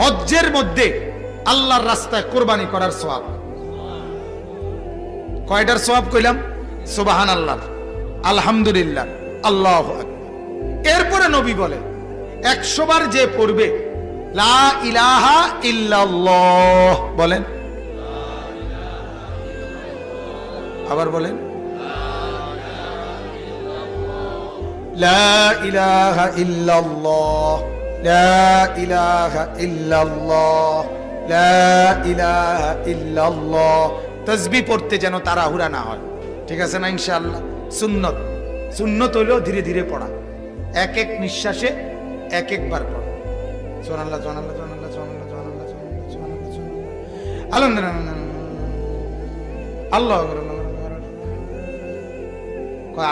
হজ্জের মধ্যে আল্লাহর রাস্তায় কোরবানি করার সোয়াব কয়টার সোয়াব কইলাম? সুবাহান আল্লাহ আলহামদুলিল্লাহ, আল্লাহ এরপরে নবী বলে, একশো বার যে পড়বে, লা ইলাহা বলেন। আবার বলেন, লা ইলাহা ইল্লাল্লাহ। لا إله إلا الله لا إله إلا الله তসবি পড়তে যেন তাড়াহুড়া না হয়। ঠিক আছে না ইনশাআল্লাহ? সুন্নত। সুন্নত হলেও ধীরে ধীরে পড়া। এক এক নিঃশ্বাসে এক একবার পড়া। সোনাল্লাহ সোনাল্লাহ সোনাল্লাহ সোনাল্লাহ সোনাল্লাহ সোনাল্লাহ সোনাল্লাহ আলহামদুলিল্লাহ। আল্লাহ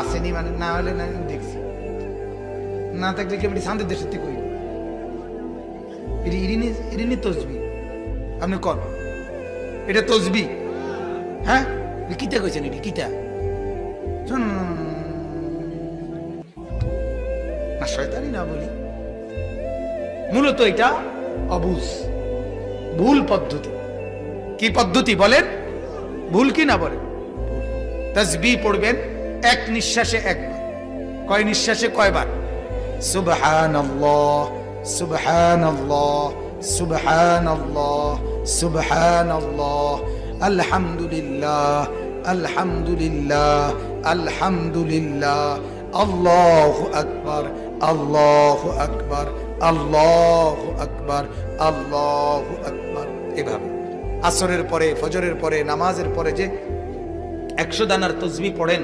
আসেনি মানে না হলে না, দেখছি। না থাকলে কেবল শান্তির দেশের থেকে আপনি এটা তসবি। হ্যাঁ? কিতা এটি? কিতা শয়তানি না বলি। মূলত এটা অবুজ। ভুল পদ্ধতি। কি পদ্ধতি বলেন? ভুল কি না বলেন? তসবি পড়বেন এক নিঃশ্বাসে একবার। কয় নিঃশ্বাসে? কয়বার? সুবহানাল্লাহ। سبحان الله سبحان الله سبحان الله الحمد لله الحمد لله الحمد لله الله أكبر الله أكبر الله أكبر الله أكبر এভাবে আসরের পরে ফজরের পরে নামাজের পরে যে একশো দানার তসবি পড়েন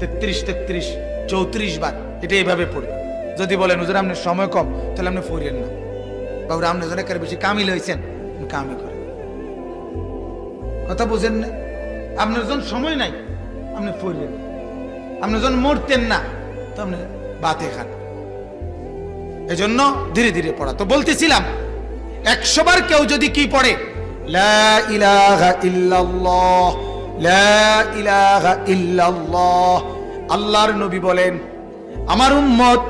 তেত্রিশ তেত্রিশ চৌত্রিশ বার এটা এভাবে পড়ে যদি বলেন, হুজুর আপনার সময় কম, তাহলে আপনি পড়েন না। বাবুরা আপনি জন একেবারে বেশি কামিল হয়েছেন কামি করেন কথা বুঝেন না? আপনার জন সময় নাই, আপনি পড়লেন আপনি জন মরতেন না, তো আপনি বাতে খান। এজন্য ধীরে ধীরে পড়া। তো বলতেছিলাম, একশো বার কেউ যদি কি পড়ে আল্লাহর নবী বলেন, আমার উম্মত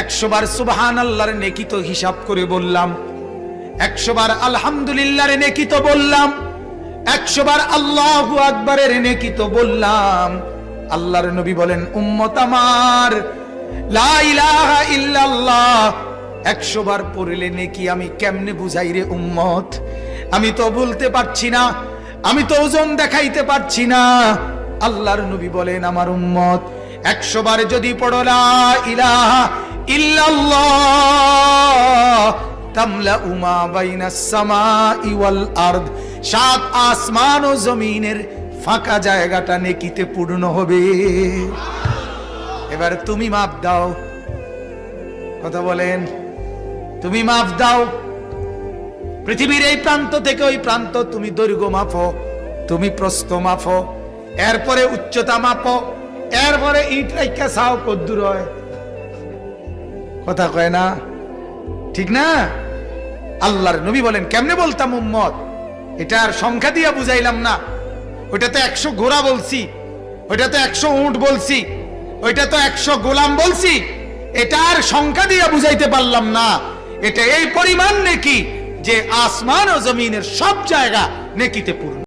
একশো বার সুবহান আল্লাহর নেকি তো হিসাব করে বললাম। একশো বার নেকি তো বললাম। একশো বার আল্লাহু আকবরের নেকি তো বললাম। আল্লাহর নবী বলেন, উম্মত আমার, লা ইলাহা ইল্লাল্লাহ। একশো বার পড়লে নেকি আমি কেমনে বুঝাই রে উম্মত? আমি তো বলতে পারছি না, আমি তো ওজন দেখাইতে পারছি না। আল্লাহর নবী বলেন, আমার উম্মত একশো বার যদি পড়ো, লা সাত আসমান ও জমিনের ফাঁকা জায়গাটা নেকিতে পূর্ণ হবে। এবার তুমি মাপ দাও। কথা বলেন, তুমি মাপ দাও। পৃথিবীর এই প্রান্ত থেকে ওই প্রান্ত তুমি দৈর্ঘ্য মাপো, তুমি প্রস্থ মাপো, এরপরে উচ্চতা মাপো। এরপরে ইট রাইখা চাও কদ্দুর হয়? কথা কয় না। ঠিক না? আল্লাহর নবী বলেন, কেমনে বলতাম উম্মত? এটার সংখ্যা দিয়া বুঝাইলাম না। ওইটা তো একশো ঘোড়া বলছি, ওইটা তো একশো উঁট বলছি, ওইটা তো একশো গোলাম বলছি। এটার সংখ্যা দিয়া বুঝাইতে পারলাম না। এটা এই পরিমাণ নেকি যে আসমান ও জমিনের সব জায়গা নেকিতে পূর্ণ।